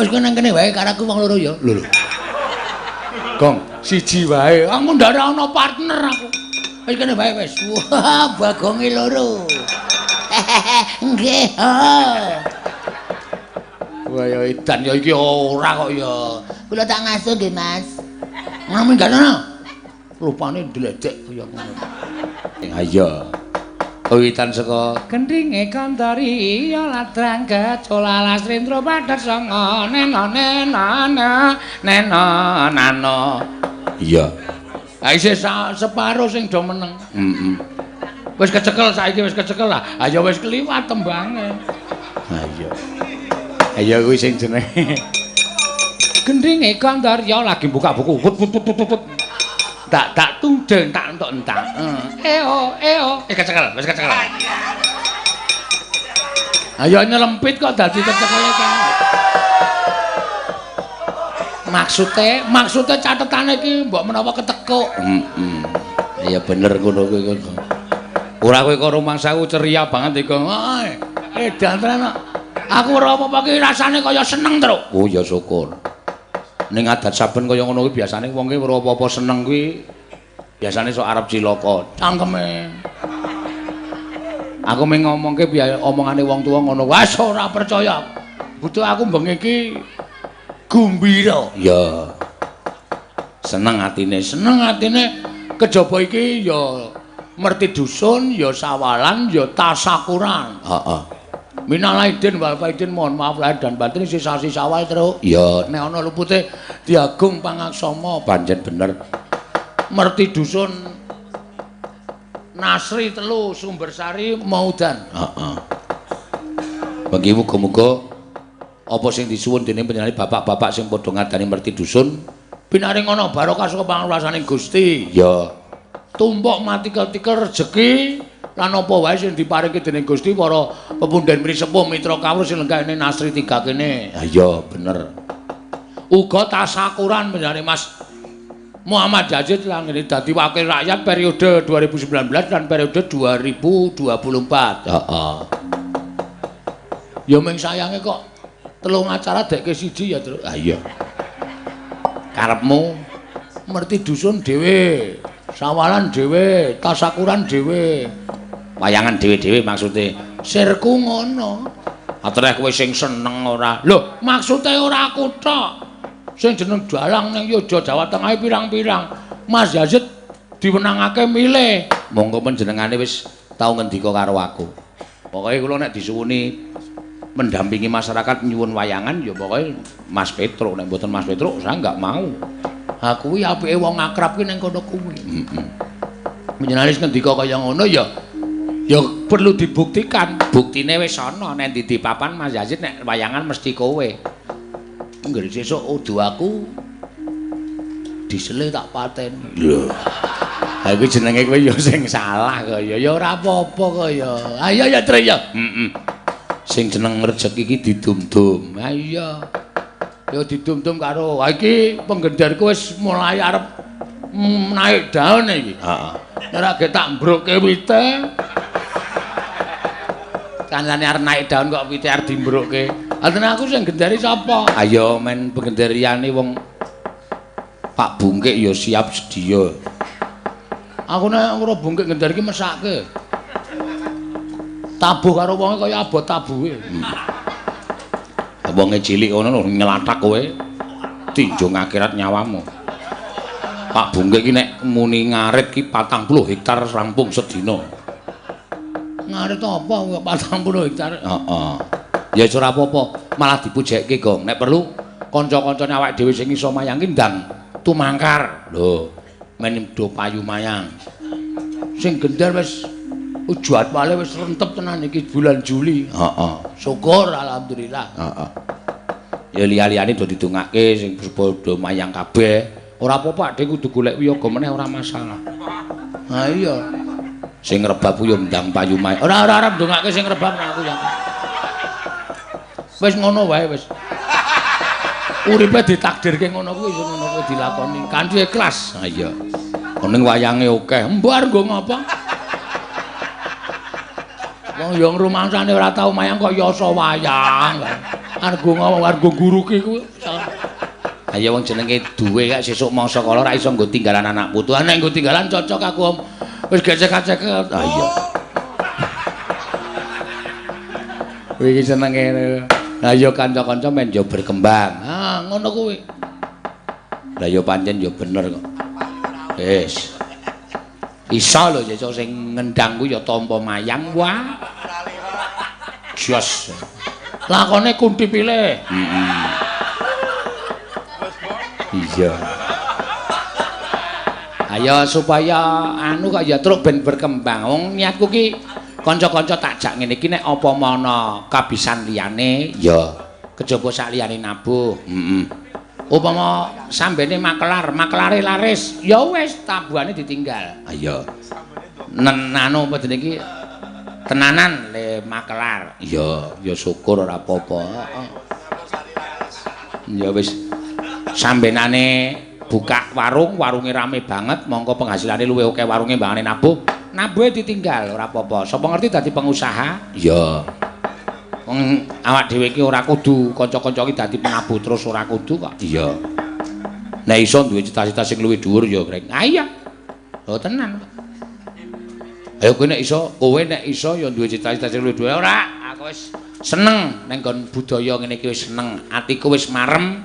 Wis kowe nang kene wae karo aku wong loro ya. Lho. Gong, siji wae. Aku ndak ana partner aku. Wis kene wae wis. Wah, bagonge loro. Nggih. Wah ya edan ya iki ora kok ya. Kula tak ngasuh nggih, Mas. Ngami gak ana. Rupane ndledek kaya ngono. Iya. Wiwitan saka gendhinge kantari ya ladrang kecolalas rindra padhar sanga nena nena nena nana. Iya. Ha isih separo sing do meneng. Heeh. Wis kecekel saiki wis kecekel lah. Ha ya wis kliwat tembange. Ha iya. Ha iya kuwi sing jenenge. Gendhinge kandarya lagi buka buku. Put put put put. Tak tak tundeng tak entuk entak. Eo eo. Eh kecekel, wis kecekel. Ayo nyelempit kok dadi kecekel kan. Maksude, maksude catetane iki mbok menawa ketekuk. Heeh. Iya bener ngono kuwi kok. Ora kowe karo mangsaku ceria banget iki. Eh, danten Aku ora apa-apa ki rasane kaya seneng terus. Oh ya syukur. Ning adat saben kaya ngono kuwi biasane wong ki ora apa-apa seneng kuwi biasane sok arep cilaka. Cangkeme. Aku mung ngomongke biaya omongane wong tuwa ngono. Wes ora percaya. Butuh aku bengi iki gumbira. Ya. Seneng atine, seneng atine kejaba iki ya merti dusun, ya sawalan, ya tasakuran. Heeh. Minal aidin wal faidin mohon maaf lahir dan batin sisa sisa awal terus. Iya, nek ana lupute diagung pangaksama pancen bener. Merti dusun Nasri telu Sumbersari Maudan. Heeh. Bagi muga-muga apa sing disuwun dening panjenengan bapak-bapak sing padha ngadani merti dusun binaring ana barokah saka pangulasaning Gusti. Ya. Tumpuk mati ketika rezeki lan apa wae sing diparingi dening Gusti para pepundhen mri sepuh mitra kawruh sing lenggahne Nasri tiga kene. Ha iya bener. Uga tasakuran menjane Mas Muhammad Yazid lan ngene dadi wakil rakyat periode 2019 dan periode 2024. Heeh. Ya ming sayange kok telung acara dekke siji ya terus. Ha iya. Karepmu merti dusun dhewe, sawalan dhewe, tasakuran dhewe. wayangan dhewe-dhewe maksude sirku ngono. Atureh kowe sing seneng ora? Lho maksude ora aku tok. Sing jeneng dalang ning Yoda Jawa Tengah pirang-pirang. Mas Yazid diwenangake milih. Monggo panjenengane wis tau ngendika karo aku. Pokoke kula nek disuwuni mendampingi masyarakat nyuwun wayangan ya pokoke Mas Petro. Nek mboten Mas Petro saya enggak mau. Aku kuwi apike wong akrab ki ning kono kuwi. Heeh menjenalis ngendika kaya ngono ya ya perlu dibuktikan. Buktine wis ana nek ndi papan Mas Yazid nek wayangan mesti kowe. Ngger sesuk udu aku disele tak pateni lho. Ha iku jenenge kowe ya sing salah kok ya ora apa-apa kok ya ayo ya tre ya. Heeh sing jeneng rejeki iki didum-dum ha iya ya didum-dum karo ha iki penggendarku wis mulai arep naik daun iki heeh ora ge tak mbroke wite kancane arep naik daun kok wite arep dimbrokke. Aten aku sing gendari sapa? Ayo men pengendariane wong Pak Bungkik ya siap sedia. Aku nek ora bungkik gendari ki mesake. Tabuh karo wonge kaya abot tabuhe. Wonge cilik ngono lho nyelathak kowe. Tinjung akhirat nyawamu. Pak Bungkik ki nek muni ngarit ki 40 hektar rampung sedina. ngarit apa kok 40 hektar? Heeh. Ya ora apa-apa, malah dipujekke, Gong. Nek perlu kanca-kancane awake dhewe sing iso mayang ki ndang tumangkar. Lho, men do payu mayang. Sing gendar wis jadwale wis rentep tenan iki bulan Juli. Heeh. Syukur alhamdulillah. Heeh. Ya liya-liyane do didongake sing padha mayang kabeh. Ora apa-apa, Dik kudu golek wiyaga meneh ora masalah. Ha iya. sing rebab yo ndang payumae. Ora ora arep ndongake sing rebab nang aku ya. Wis ngono wae wis. Uripe ditakdirke ngono kuwi iso ngono kuwi dilakoni kanthi ikhlas. Ha iya. Ning wayange akeh. Mbar nggo ngapa? Wong yo ngrumangsane ora tau mayang kok yasa wayang. Argo ngomong argo guru ki kuwi. Ayo wong jenenge duwe kak sesuk mangsa kala ra iso nggo tinggalan anak putu. Nek nggo tinggalan cocok aku Om. Wis gecek-gecek. Ah iya. Kuwi iki senenge. Lah ya kanca-kanca men yo berkembang. Ah ngono kuwi. Lah ya pancen yo bener kok. Wis. Iso lho sesuk sing ngendang kuwi ya tampa mayang wah. Jos. lakone kunti pilih. Heeh. Iya. Ayo supaya anu kok ya truk ben berkembang. Wong niatku ki kanca-kanca tak jak ngene iki nek apa ana kabisan liyane ya kejaba sak liyane nabuh. Heeh. Upama sambene makelar, makelare laris, ya wis tabuhane ditinggal. Ayo. Nen anu apa jenenge iki? Tenanan le makelar. Iya ya syukur ora apa-apa. Ya wis sambenane buka warung warunge rame banget mongko penghasilane luwih akeh warunge mbangane nabuh. Nabuhe ditinggal ora apa-apa. Sapa ngerti dadi pengusaha? Iya wong awak dhewe iki ora kudu kanca-kanca iki dadi penabuh terus ora kudu kok iya nek iso duwe cita-cita sing luwih dhuwur ya kreng ah iya oh tenan Ayo kowe nek iso, kowe nek iso ya duwe cita-cita sing luwih ora. Aku wis seneng ning nggon budaya ngene iki wis seneng. Atiku wis marem.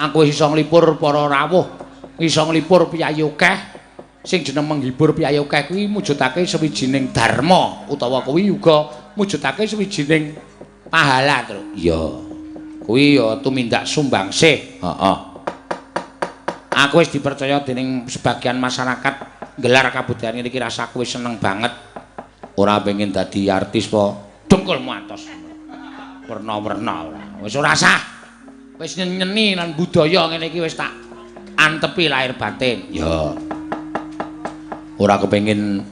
Aku wis iso nglipur para rawuh. Iso nglipur piyayukeh. Sing jeneng menghibur piyayukeh kuwi mujudake sewijining dharma utawa kuwi uga mujudake sewijining pahala, Tru. Iya. Kuwi ya tumindak sumbangsih. Heeh. Aku wis dipercaya dening sebagian masyarakat gelar kabudayan iki rasaku wis seneng banget. Ora pengen dadi artis po, dengkulmu atos. Werna-werna ora. Wis ora sah. Wis nyeni lan budaya ngene iki wis tak antepi lahir batin. Ya. Ora kepengin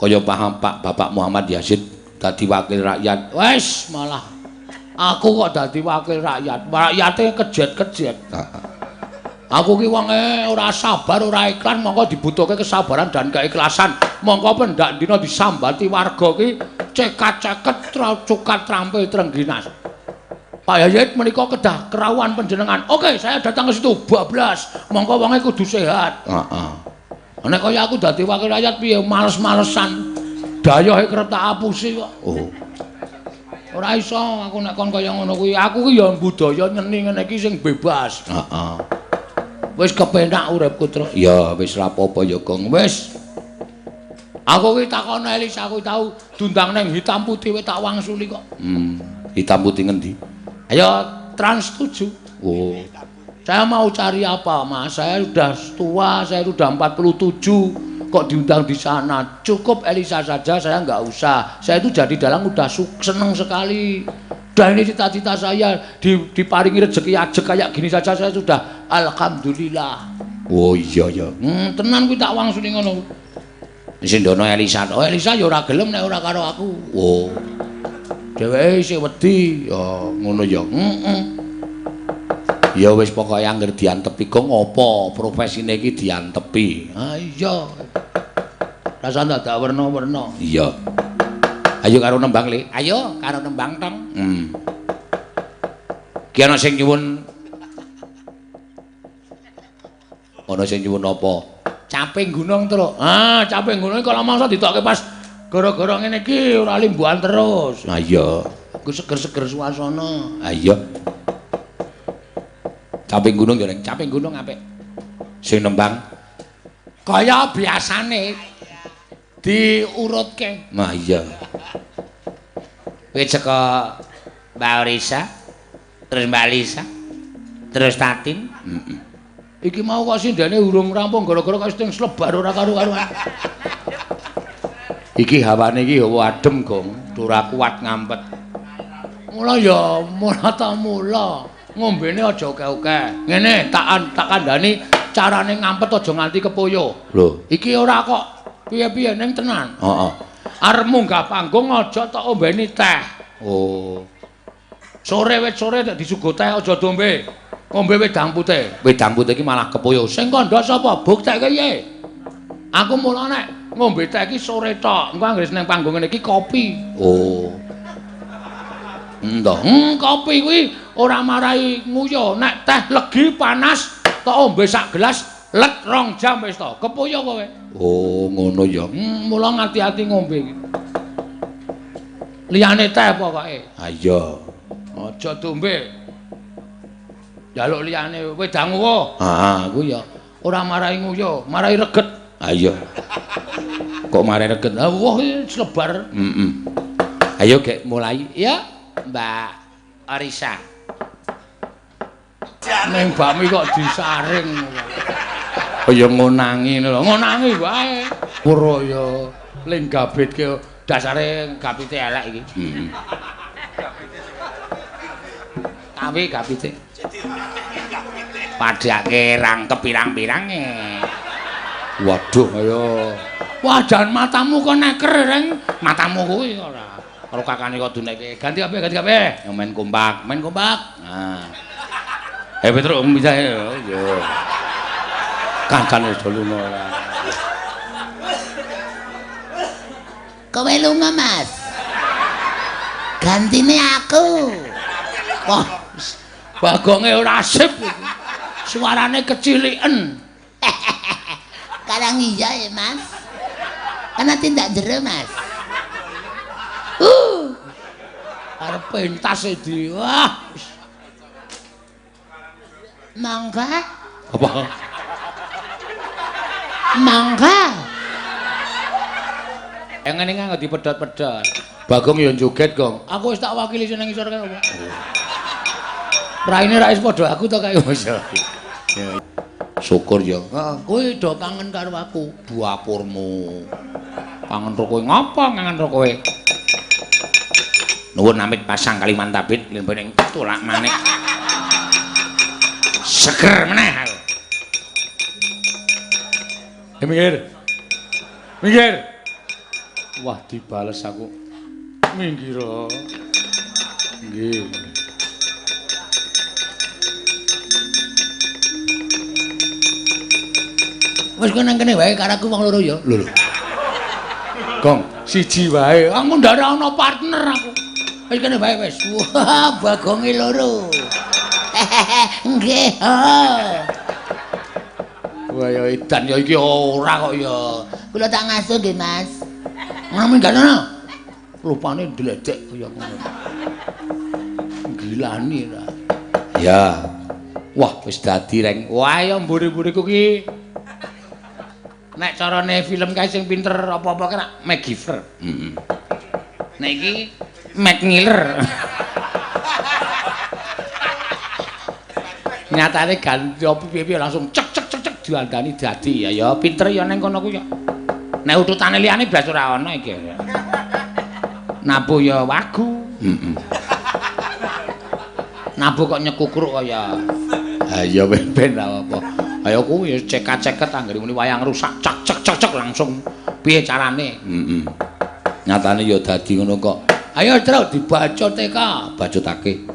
kaya paham Pak Bapak Muhammad Yazid dadi wakil rakyat. Wis malah aku kok dadi wakil rakyat. Rakyate kejet-kejet. Aku ki wonge ora sabar, ora ikhlas, mongko dibutuhke kesabaran dan keikhlasan. Mongko pendak dina disambati warga ki cekat-ceket cukat trampil trengginas. Pak Yayit menika kedah kerawuhan panjenengan. Oke, saya datang ke situ bablas. Mongko wonge kudu sehat. Heeh. Nek kaya aku dadi wakil rakyat piye males-malesan. Dayohe kerep tak apusi kok. Oh. Ora iso aku nek kon kaya ngono kuwi. Aku ki ya budaya nyeni ngene iki sing bebas. Heeh. Wis kepenak uripku, Tru. Ya, wis ora apa-apa ya, Gong. Wis. Aku ki takon Elisa kuwi tau dundang nang hitam putih wis tak wangsuli kok. Hmm. Hitam putih ngendi? Ayo Trans 7. Oh. Saya mau cari apa, Mas? Saya sudah tua, saya sudah 47. Kok diundang di sana? Cukup Elisa saja, saya enggak usah. Saya itu jadi dalang udah seneng sekali. Dan ini cita-cita saya diparingi rezeki aja kayak gini saja saya sudah Alhamdulillah. Oh iya ya. Hmm, tenan kuwi tak wangsuli ngono. Sing dono Elisa. Oh Elisa ya ora gelem nek ora karo aku. Oh. Dheweke isih wedi. Ya ngono ya. Heeh. Ya wis pokoke anggere diantepi kok ngopo profesine iki diantepi. Ah iya. Rasa dadak werna-werna. Iya. Ayo karo nembang, Le. Ayo karo nembang tong. Hmm. Ki ana sing nyuwun ana sing nyuwun apa caping gunung terus ah caping gunung kalau mangsa ditokke pas gara-gara ngene iki ora limbuhan terus nah iya ku seger-seger suasana ah iya caping gunung ya caping gunung apik sing nembang kaya biasane diurutke nah iya kowe ceka Mbak Orisa terus Mbak Lisa terus Tatin heeh Iki mau kok sindene urung rampung gara-gara kok sing slebar ora karo-karo. Iki hawane iki hawa adem, Gong. Ora kuat ngampet. Mula ya, mula ta mula. Ngombene aja oke-oke. Ngene, tak tak kandhani carane ngampet aja nganti kepoyo. Lho, iki ora kok piye-piye ning tenan. Heeh. Arep munggah panggung aja tak ombeni teh. Oh. Sore wit sore tak disuguh teh aja dombe. ngombe wedang putih. Wedang putih iki malah kepoyo. Sing kandha sapa? Buktekke piye? Aku mula nek ngombe teh iki sore tok. Engko anggere nang panggung ngene iki kopi. Oh. Ndoh, hmm, kopi kuwi ora marai nguyu. Nek teh legi panas, tak ombe sak gelas, let rong jam wis to. Kepuyo kowe. Oh, ngono ya. Hmm, mula ngati-ati ngombe iki. Liyane teh pokoke. Ha iya. Aja dombe. Jaluk liyane wedang uwo. Ha, kuwi ya. Ora marai nguyu, marai reget. Ha iya. Kok marai reget? Ha wah slebar. Heeh. Ayo gek mulai. Ya, Mbak Arisa. Ning bakmi kok disaring. Kaya ngonangi lho, ngonangi wae. Pura ya ling gabitke dasare gabite elek iki. Heeh. Kawe gabite. Padake rangkep pirang-pirang e. Waduh, ayo. Wajan matamu kok neker, Reng. Matamu kuwi ora. Karo kakane kok duneke. Ganti kabeh, ganti kabeh. Yang main kompak, main kompak. Nah. Eh Petro bisa ya. Yo. Kancane do lunga ora. Kowe lunga, Mas. Gantine aku. Wah. Bagonge ora asip iki. Suarane keciliken. Kadang iya ya, Mas. Karena tindak jero, Mas. Arep pentas e di. Wah. mangga, Apa? mangga. Yang ngene kan dipedhot-pedhot. Bagong ya joget, Gong. Aku wis tak wakili sing nang isor kae apa? Raine ra wis padha aku to kae. Syukur ya. Heeh, kowe do kangen karo aku, dapurmu. Kangen karo kowe ngapa kangen karo kowe? Nuwun amit pasang Kalimantabit lembening tulak manik. Seger meneh aku. Eh minggir. Minggir. Wah, dibales aku. Minggir. Nggih. Wis kowe nang kene wae karo aku wong loro ya. Lho lho. Gong, siji wae. Aku ndak ana partner aku. Wis kene wae wis. Wah, bagonge loro. Nggih. Wah ya edan ya iki ora kok ya. Kula tak ngasuh nggih, Mas. Gak ana. Rupane ndledek kaya ngono. Gilani ra. Ya. Wah, wis dadi reng. Wah ya mburi-mburiku ki. Nek carane film kae sing pinter apa-apa kena MacGyver. Heeh. Nek iki Mac Miller. Nyatane ganti apa piye-piye langsung cek cek cek cek diandani dadi ya ya pinter ya ning kono ku ya. Nek ututane liyane blas ora ana iki. Nabu ya wagu. Heeh. Nabu kok nyekukruk kaya. Ha iya ra apa. Ayo kuwi cekat-ceket anggere muni wayang rusak cek cek cek cek langsung piye carane? Heeh. Nyatane ya dadi ngono kok. Ayo terus dibaca TK, bacotake.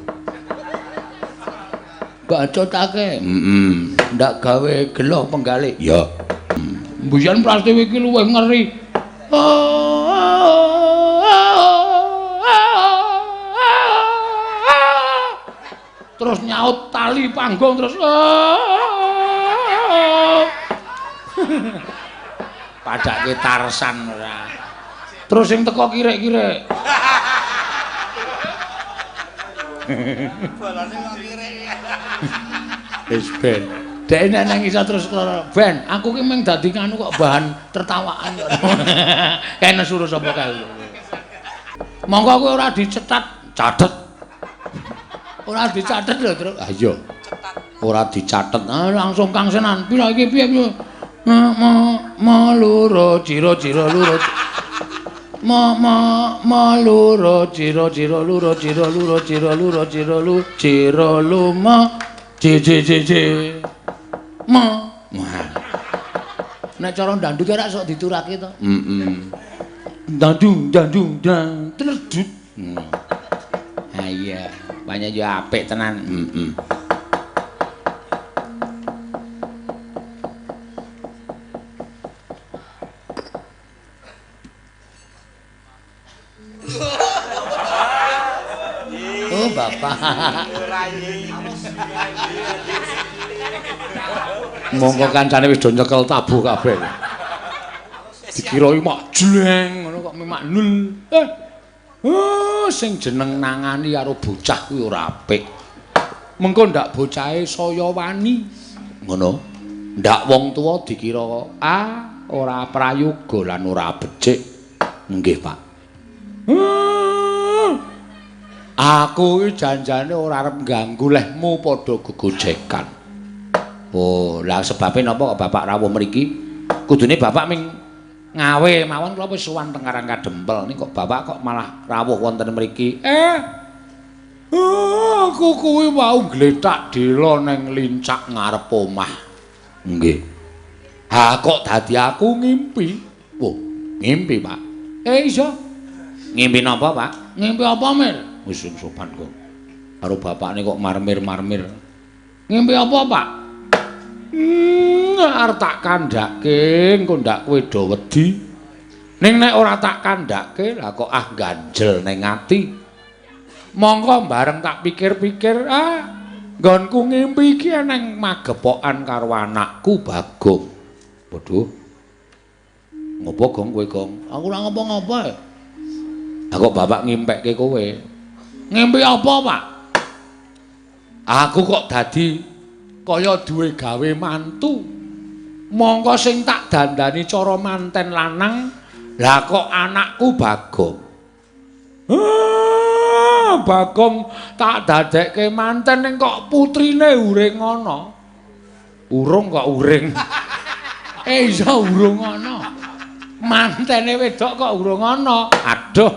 Bacotake. Heeh. Ndak gawe gelo penggalik. Ya. Mbuyan Prastiwi iki luwih ngeri. Terus nyaut tali panggung terus padake Tarsan ora. Terus sing teko kirek-kirek. Wis ben. Dek nek nang iso terus keloro. Ben, aku ki mung dadi nganu kok bahan tertawaan kok. Kene suruh sapa kae. Monggo kowe ora dicetat, catet. Ora dicatet lho, Truk. Ah iya. Ora dicatet. Ah langsung Kang Senan. Pira iki piye? Ma ma ma Ma ma ma loro ciro ciro loro ciro loro ciro loro ciro lu ciro lu ma ci ci ci ci ma. Wah. Nek cara ndanduk ora sok diturake to. Heeh. Dandung dandung dang tledut. Hmm. Ha iya, banyak yo apik tenan. Heeh. Monggo kancane wis do nyekel tabuh kabeh. Dikira iki mak jleng ngono kok mak nul. Eh. Oh, sing jeneng nangani karo bocah kuwi ora apik. Mengko ndak bocahe saya wani. Ngono. Ndak wong tuwa dikira ah ora prayoga lan ora becik. Nggih, Pak. Hmm. Aku iki janjane ora arep ganggu lehmu padha gegojekan. Oh, lah sebabe napa kok Bapak rawuh mriki? Kudune Bapak ming ngawe mawon kula wis suwan teng Karang Kadempel. Ning kok Bapak kok malah rawuh wonten mriki? Eh. Oh, aku kuwi wau gletak dela ning lincak ngarep omah. Nggih. Ha kok dadi aku ngimpi? Wah, ngimpi, Pak. Eh iso. Ngimpi napa, Pak? Ngimpi apa, Mir? Wis sopan kok. Karo bapakne kok marmir-marmir. Ngimpi apa, Pak? Hmm, arep tak kandhake, engko ndak kowe do wedi. Ning nek ora tak kandhake, lah kok ah ganjel ning ati. Monggo bareng tak pikir-pikir, ah nggonku ngimpi iki neng magepokan karo anakku Bagong. Waduh. Ngopo gong kowe gong? Aku ora ngopo-ngopo. Lah kok bapak ngimpekke kowe? Ngimpi apa, Pak? Aku kok dadi kaya duwe gawe mantu. Mongko sing tak dandani cara manten lanang, lah kok anakku Bagong. Ah, Bagong tak dadekke manten ning kok putrine uring ngono. Urung kok uring. eh iso urung ngono. Mantene wedok kok urung ngono. Aduh,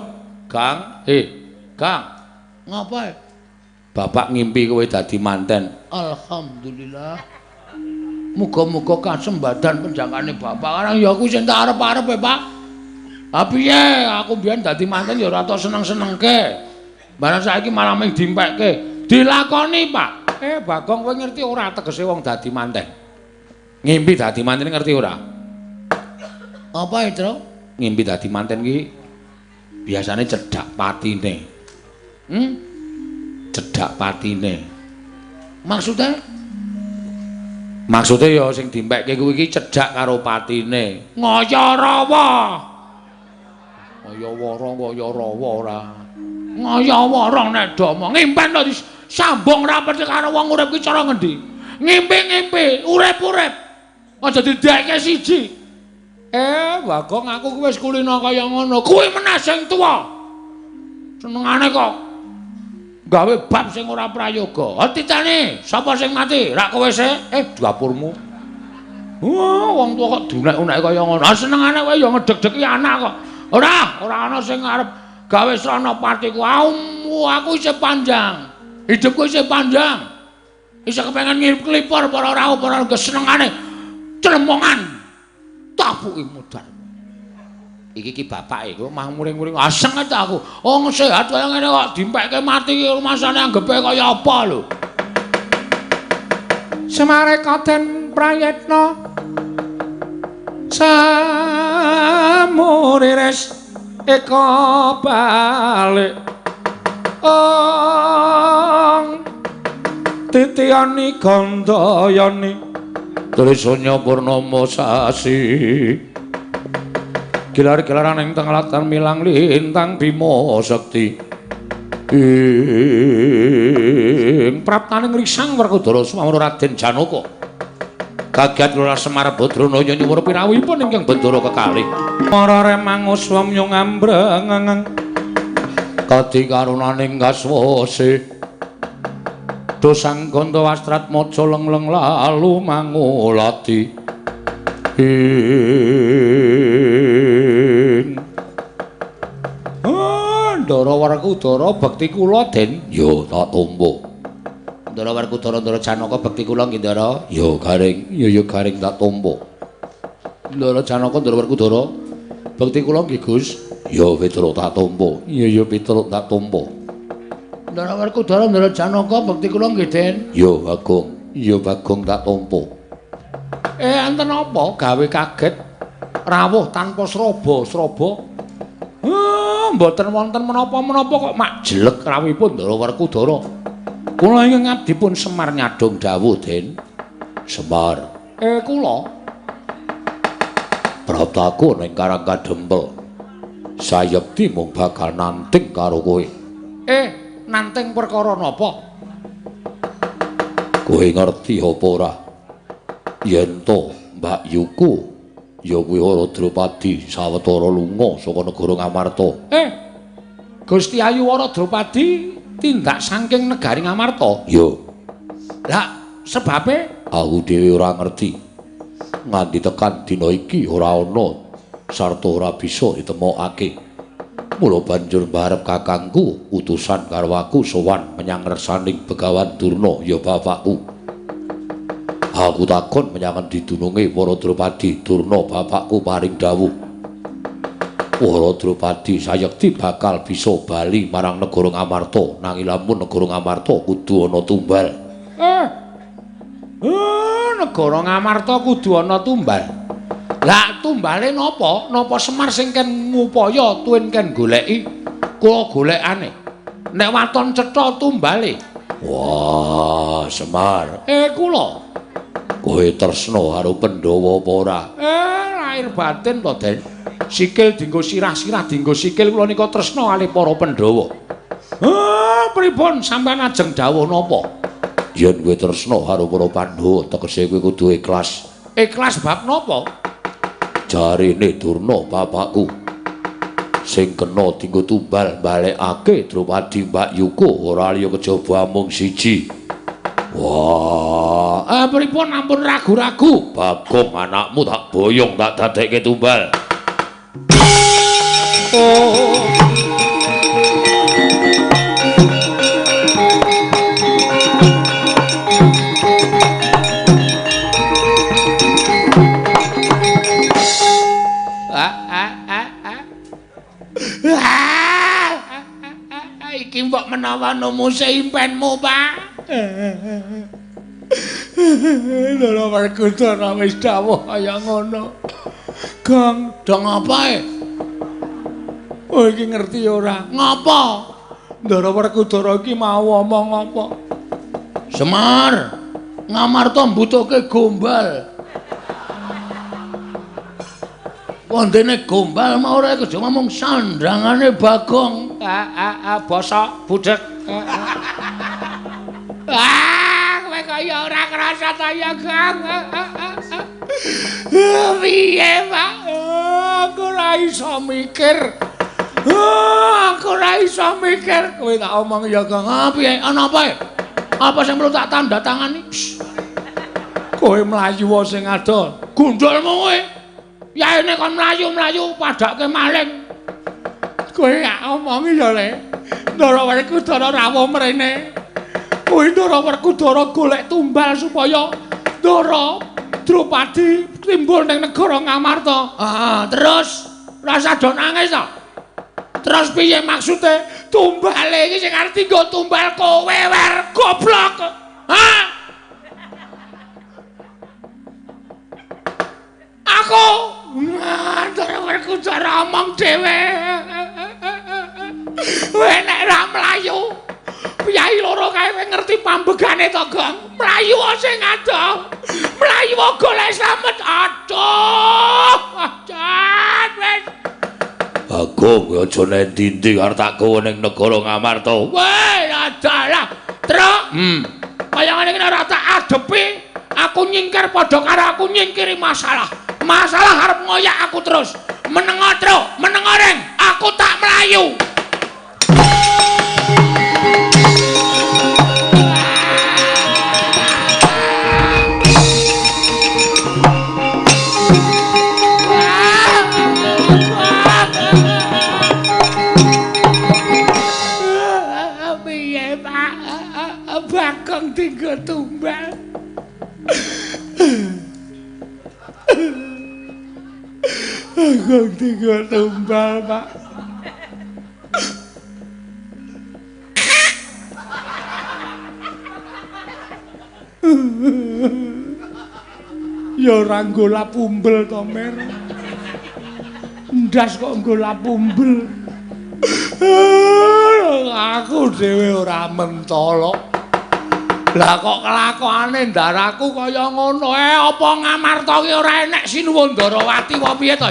Gang. Eh, Gang. Ngapa? Bapak ngimpi kowe dadi manten. Alhamdulillah. Muga-muga kasembadan penjangkane bapak. Karang ya aku sing tak arep-arep, Pak. Ah piye? Aku biyen dadi manten ya ora tok seneng-senengke. Barang saiki malah ming dimpekke. Dilakoni, Pak. Eh, Bagong kowe ngerti ora tegese wong dadi manten? Ngimpi dadi manten ngerti ora? Apa itu? Ngimpi dadi manten ki biasane cedhak patine. Hmm? Cedhak patine. Maksudnya? Maksudnya ya sing dimpekke kuwi iki cedhak karo patine. Ngayarawa. Ngayawara ngayarawa ora. Ngayawara nek domo ngimpen to disambung rapet karo wong urip ki cara ngendi? Ngimpi-ngimpi, urip-urip. Aja didekke siji. Eh, Bagong aku wis kulino kaya ngono. Kuwi meneh sing tuwa. Senengane kok gawe bab sing ora prayoga. Hati-tane, sapa sing mati? Rak kowe sik? Eh, dapurmu. Wah, wong tuwa kok dunek-unek kaya ngono. Ah senengane kowe ya ngedeg-degi anak kok. Ora, ora ana sing arep gawe srana patiku. Aumu, aku isih panjang. Hidupku isih panjang. Isih kepengin nglipur para rawuh para kesenengane. Clemongan. Tapuki mudar. Iki ki bapake kok mah muring-muring aseng aja aku. Wong sehat kaya ngene kok dimpekke mati ki rumasane anggepe kaya apa lho. Semare kaden prayetna samurires eka balik ong titiani gandayani trisanya purnama sasi gilar-gilaran ing tenglatan milang lintang bima sekti ing praptaning risang werkudara sumawur Raden Janaka. Kagiat lurah Semar Badranaya nyuwur pirawuhipun ingkang bendara kekalih para remang uswamya ngambreng kadi karunaning kaswase dosang ganda wastrat maca lengleng lalu mangulati Ndara Werkudara bekti kula den ya tak tampa. Ndara Werkudara Ndara Janaka bekti kula nggih Ndara ya garing ya ya garing tak tampa. Ndara Janaka Ndara Werkudara bekti kula nggih Gus ya Petruk tak tampa. Ya ya Petruk tak tampa. Ndara Werkudara Ndara Janaka bekti kula nggih Den ya Bagong ya Bagong tak tampa. Eh enten apa gawe kaget rawuh tanpa sraba sraba Oh, mboten wonten menapa-menapa kok mak jelek rawuhipun Ndara Werkudara. Kula ingkang ngabdipun Semar nyadong dawuh, Den. Semar. Eh, kula. Prataku ning Karang Kadempel. Sayekti mung bakal nanting karo kowe. Eh, nanting perkara napa? Kowe ngerti apa ora? Yen to Mbak Yuku ya kuwi ora Drupadi sawetara lunga saka negara Ngamarta. Eh. Gusti Ayu Drupadi tindak saking negari Ngamarta. Yo. Lah sebabe aku dhewe ora ngerti. Nganti tekan dina iki ora ana sarta ora bisa ditemokake. Mula banjur mbarep kakangku utusan karo aku sowan menyang resaning Begawan Durna ya bapakku. Aku takon menyang didununge para Drupadi Durna bapakku paring dawuh. Para Drupadi sayekti bakal bisa bali marang negara Ngamarta nanging lamun negara Ngamarta kudu ana tumbal. Eh. Eh, negara Ngamarta kudu ana tumbal. Lah tumbale napa? Napa Semar sing ken ngupaya tuwin ken goleki? Kula golekane. Nek waton cetha tumbale. Wah, Semar. Eh kula. Kowe tresna karo Pandhawa apa ora? Eh, lahir batin to, Den. Sikil dinggo sirah-sirah dinggo sikil kula nika tresna kali para Pandhawa. Eh, pripun sampean ajeng dawuh napa? Yen kowe tresna karo para Pandhawa, tegese kowe kudu ikhlas. Ikhlas bab napa? jarine Durna bapakku sing kena dinggo tumbal balekake Drupadi Mbak Yuku ora liya kejaba mung siji wah. Eh pripun ampun ragu-ragu? Bagong anakmu tak boyong tak dadekke tumbal. Oh. Iki mbok menawa numuse impenmu, Pak. Lha Werkudara wis dawuh kaya ngono. Gang, dong apae? Oh iki ngerti ora? Ngapa? Ndara Werkudara iki mau omong apa? Semar, Ngamarta mbutuhke gombal. Wondene gombal mau ora iku cuma sandangane Bagong. Ah ah ah basa budhek. Ah, kowe kaya ora krasa ta ya, Kang. Piye, Pak? Aku ora iso mikir. Aku ora iso mikir. Kowe tak omong ya, Kang. Ah, piye? Ana apa? Apa sing perlu tak tanda tangani? Kowe mlayu wae sing adol. Gundulmu kowe. yaene kon mlayu-mlayu padake maling. Kowe gak omongi ya, Le. Ndara Werkudara rawuh mrene. Kowe Ndara Werkudara golek tumbal supaya Ndara Drupadi timbul ning negara Ngamarta. Heeh, terus rasa do nangis to. Terus piye maksude tumbale iki sing arep tinggo tumbal kowe wer goblok. Hah? Aku Antara werku cara omong dhewe. Kowe nek ra mlayu, kae kowe ngerti pambegane to, Gong? Mlayu sing adoh. Mlayu golek slamet. Aduh. Jan wis. Bagong aja nendi-endi arep tak kowe ning negara Ngamarta. Weh, adalah. Truk. Hmm. Kaya ngene iki ora tak adepi, aku nyingkir padha karo aku nyingkiri masalah. masalah harap ngoyak aku terus menengok terus menengok reng aku tak melayu Bakong tiga tumbal. Aku tinggal tumbal, Pak. ya ora nggola pumbel to, Mer. ndas kok nggo lapumbel. aku dhewe ora mentolo. Lah kok kelakuane ndaraku kaya ngono eh apa ngamarta ki ora enek sinuwun Darawati wae piye to?